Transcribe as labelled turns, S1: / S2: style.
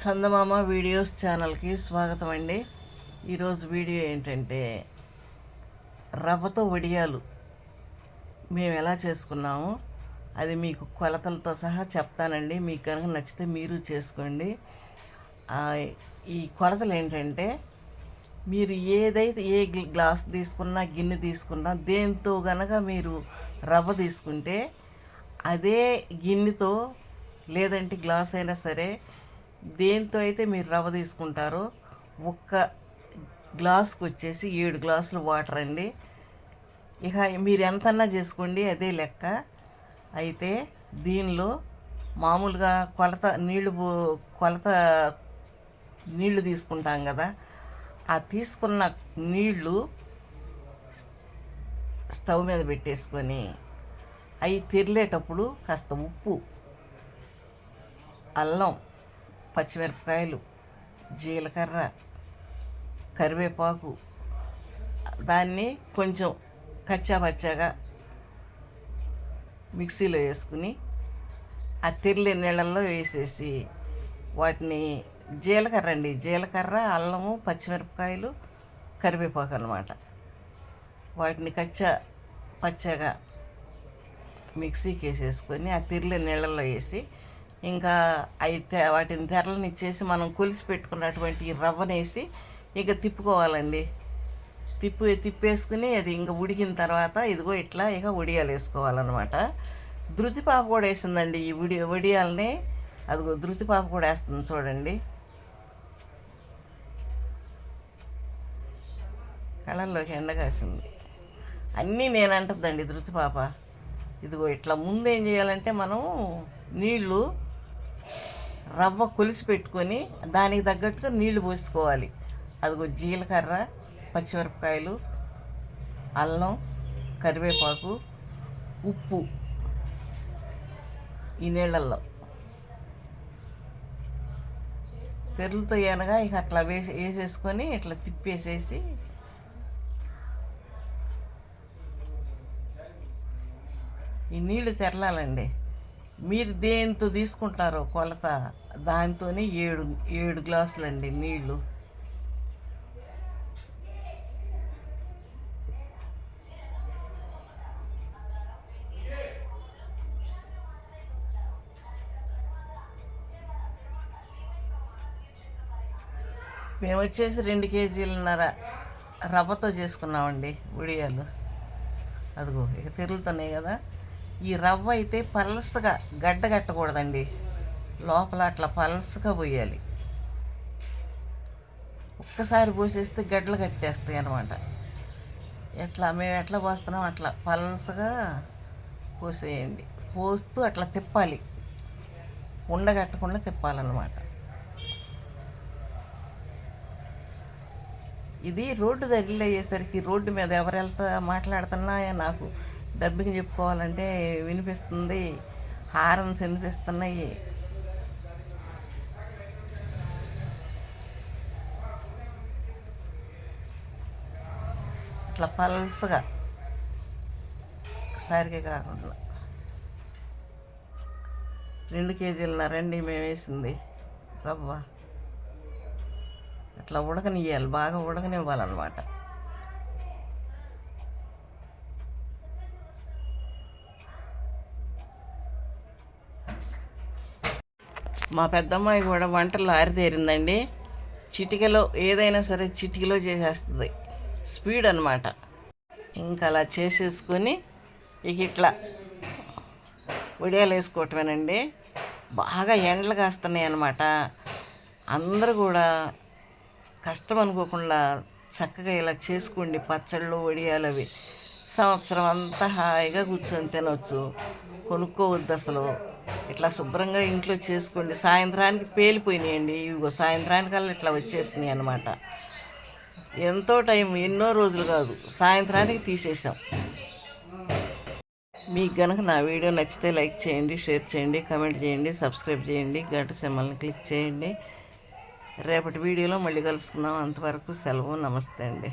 S1: చందమామ videos ఛానల్కి స్వాగతం అండి ఈరోజు వీడియో ఏంటంటే రవ్వతో వడియాలు మేము ఎలా చేసుకున్నాము అది మీకు కొలతలతో సహా చెప్తానండి. మీకు కనుక నచ్చితే మీరు చేసుకోండి. ఈ కొలతలు ఏంటంటే మీరు ఏదైతే ఏ గ్లాస్ తీసుకున్నా గిన్నె తీసుకున్నా దేంతో గనక మీరు రవ్వ తీసుకుంటే అదే గిన్నెతో లేదంటే గ్లాస్ అయినా సరే దేంతో అయితే మీరు రవ్వ తీసుకుంటారో ఒక్క గ్లాస్కి వచ్చేసి ఏడు గ్లాసులు వాటర్ అండి. ఇక మీరు ఎంతన్నా చేసుకోండి అదే లెక్క. అయితే దీనిలో మామూలుగా కొలత నీళ్ళు పో- కొలత నీళ్ళు తీసుకుంటాం కదా. ఆ తీసుకున్న నీళ్ళు స్టవ్ మీద పెట్టేసుకొని అవి తిరిలేటప్పుడు కాస్త ఉప్పు అల్లం పచ్చిమిరపకాయలు జీలకర్ర కరివేపాకు దాన్ని కొంచెం కచ్చా పచ్చాగా మిక్సీలో వేసుకుని ఆ తెరిలే నీళ్ళల్లో వేసేసి వాటిని జీలకర్ర అండి. జీలకర్ర అల్లము పచ్చిమిరపకాయలు కరివేపాకు అన్నమాట. వాటిని కచ్చా పచ్చగా మిక్సీకి వేసేసుకొని ఆ తిరిలే నీళ్ళల్లో వేసి ఇంకా అయితే వాటిని తెరలను ఇచ్చేసి మనం కొలిసి పెట్టుకున్నటువంటి ఈ రవ్వనేసి ఇక తిప్పుకోవాలండి. తిప్పు తిప్పేసుకుని అది ఇంకా ఉడికిన తర్వాత ఇదిగో ఇట్లా ఇక వడియాలు వేసుకోవాలన్నమాట. ధృతి పాప కూడా వేసిందండి ఈ ఉడి వడియాలని. అదిగో ధృతి పాప కూడా వేస్తుంది చూడండి. కళల్లోకి ఎండ కాసింది. అన్నీ నేనంటుందండి ధృతి పాప. ఇదిగో ఇట్లా ముందు ఏం చేయాలంటే మనం నీళ్ళు రవ్వ కొలిసి పెట్టుకొని దానికి తగ్గట్టుగా నీళ్ళు పోసుకోవాలి. అదిగో జీలకర్ర పచ్చిమిరపకాయలు అల్లం కరివేపాకు ఉప్పు ఈ నీళ్ళల్లో. తెరులతో అనగా ఇక అట్లా వేసి వేసేసుకొని ఇట్లా తిప్పేసేసి ఈ నీళ్ళు తెరలాలండి. మీరు దేంతో తీసుకుంటారో కొలత? దాంతోనే ఏడు ఏడు గ్లాసులండి నీళ్ళు. మేము వచ్చేసి రెండు కేజీలన్నర రవ్వతో చేసుకున్నామండి ఉడియాలు అదిగో ఇక తిరుగుతున్నాయి కదా. ఈ రవ్వ అయితే పలసగా గడ్డ కట్టకూడదండి లోపల అట్లా పలసగా పోయాలి. ఒక్కసారి పోసేస్తే గడ్డలు కట్టేస్తాయి అన్నమాట. ఎట్లా మేము ఎట్లా పోస్తున్నాం అట్లా పలసగా పోసేయండి. పోస్తూ అట్లా తిప్పాలి. ఉండగట్టకుండా తిప్పాలన్నమాట. ఇది రోడ్డు దగ్గర అయ్యేసరికి రోడ్డు మీద ఎవరు వెళ్తా మాట్లాడుతున్నా నాకు డబ్బింగ్ చెప్పుకోవాలంటే వినిపిస్తుంది. హారన్స్ వినిపిస్తున్నాయి. ఇట్లా పల్స్గా. ఒకసారిగా కాకుండా. రెండు కేజీలన్నారండి మేము వేసింది. రవ్వ. అట్లా ఉడకనివ్వాలి బాగా ఉడకనివ్వాలన్నమాట. మా పెద్దమ్మాయి కూడా వంటలు ఆరితేరిందండి చిటికలో ఏదైనా సరే చిటికలో చేసేస్తుంది. స్పీడ్ అనమాట ఇంకా అలా చేసేసుకొని ఇక ఇట్లా ఉడియాలు వేసుకోవటమేనండి బాగా ఎండలు కాస్తున్నాయి అనమాట అందరూ కూడా కష్టం అనుకోకుండా చక్కగా ఇలా చేసుకోండి. పచ్చళ్ళు వడియాలు అవి. సంవత్సరం అంతా హాయిగా కూర్చొని తినవచ్చు కొనుక్కోవద్దు అసలు. ఇట్లా శుభ్రంగా ఇంట్లో చేసుకోండి. సాయంత్రానికి పేలిపోయినాయండి. ఇవిగో సాయంత్రానికల్లా ఇట్లా వచ్చేసినాయి అనమాట ఎంతో టైం ఎన్నో రోజులు కాదు. సాయంత్రానికి తీసేసాం. మీకు కనుక నా వీడియో నచ్చితే లైక్ చేయండి షేర్ చేయండి కమెంట్ చేయండి సబ్స్క్రైబ్ చేయండి గంట సింబల్ని క్లిక్ చేయండి. రేపటి వీడియోలో మళ్ళీ కలుసుకుందాం. అంతవరకు సెలవు నమస్తే అండి.